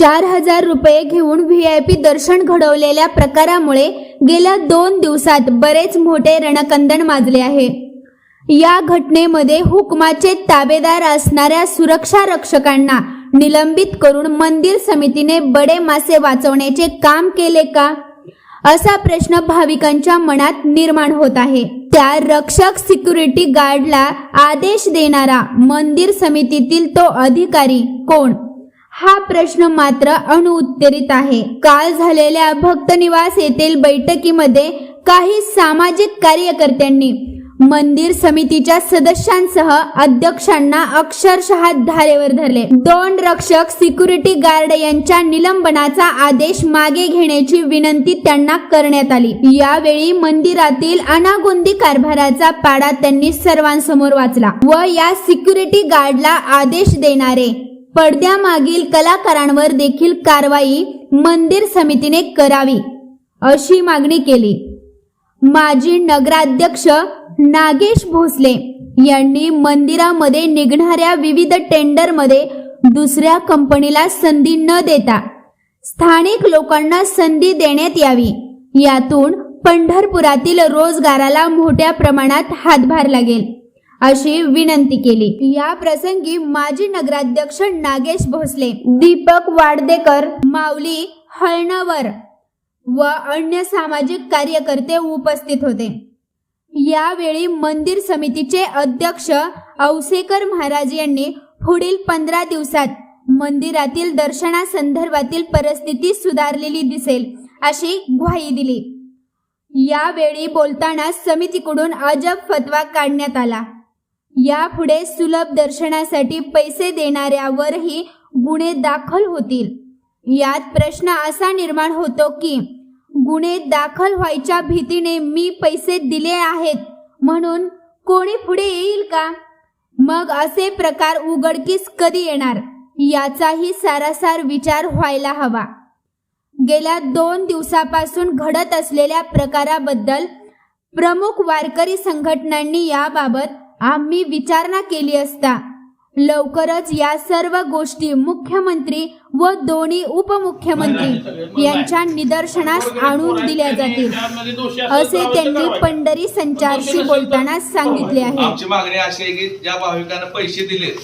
चार हजार रुपये घेऊन व्ही आय पी दर्शन घडवलेल्या प्रकारामुळे गेल्या दोन दिवसात बरेच मोठे रणकंदन माजले आहे. या घटनेमध्ये हुकमाचे ताबेदार असणाऱ्या सुरक्षा रक्षकांना निलंबित करून मंदिर समितीने बडे मासे वाचवण्याचे काम केले का? असा प्रश्न भाविकांच्या मनात निर्माण होत आहे. त्या रक्षक सिक्युरिटी गार्डला आदेश देणारा मंदिर समितीतील तो अधिकारी कोण? हा प्रश्न मात्र अनुत्तरित आहे. काल झालेल्या भक्त निवास येथील बैठकीमध्ये काही सामाजिक कार्यकर्त्यांनी मंदिर समितीच्या सदस्यांसह अध्यक्षांना अक्षरशः धारेवर धरले. दोन रक्षक सिक्युरिटी गार्ड यांच्या निलंबनाचा आदेश मागे घेण्याची विनंती त्यांना करण्यात आली. यावेळी मंदिरातील अनागोंदी कारभाराचा पाडा त्यांनी सर्वांसमोर वाचला व या सिक्युरिटी गार्डला आदेश देणारे पडद्यामागील कलाकारांवर देखील कारवाई मंदिर समितीने करावी अशी मागणी केली. माजी नगराध्यक्ष नागेश भोसले यांनी मंदिरामध्ये निघणाऱ्या विविध टेंडरमध्ये दुसऱ्या कंपनीला संधी न देता स्थानिक लोकांना संधी देण्यात यावी. यातून पंढरपुरातील रोजगाराला मोठ्या प्रमाणात हातभार लागेल. अशी विनंती केली. या प्रसंगी माजी नगराध्यक्ष नागेश भोसले दीपक वाडदेकर माऊली हळणवर व अन्य सामाजिक कार्यकर्ते उपस्थित होते. यावेळी मंदिर समितीचे अध्यक्ष औसेकर महाराज यांनी पुढील पंधरा दिवसात मंदिरातील दर्शनासंदर्भातील परिस्थिती सुधारलेली दिसेल अशी ग्वाही दिली. यावेळी बोलताना समितीकडून अजब फतवा काढण्यात आला. यापुढे सुलभ दर्शनासाठी पैसे देणाऱ्यावरही गुन्हे दाखल होतील. यात प्रश्न असा निर्माण होतो की गुन्हे दाखल व्हायच्या भीतीने मी पैसे दिले आहेत म्हणून कोणी पुढे येईल का? मग असे प्रकार उघडकीस कधी येणार? याचाही सारासार विचार व्हायला हवा. गेल्या दोन दिवसापासून घडत असलेल्या प्रकाराबद्दल प्रमुख वारकरी संघटनांनी याबाबत आम्ही विचारणा केली असता लवकरच या सर्व गोष्टी मुख्यमंत्री व दोन्ही उपमुख्यमंत्री यांच्या निदर्शनास आणून दिल्या जातील. असे त्यांनी पंढरी संचारशी बोलताना सांगितले आहे. आमची मागणी अशी आहे की ज्या भाविकांना पैसे दिले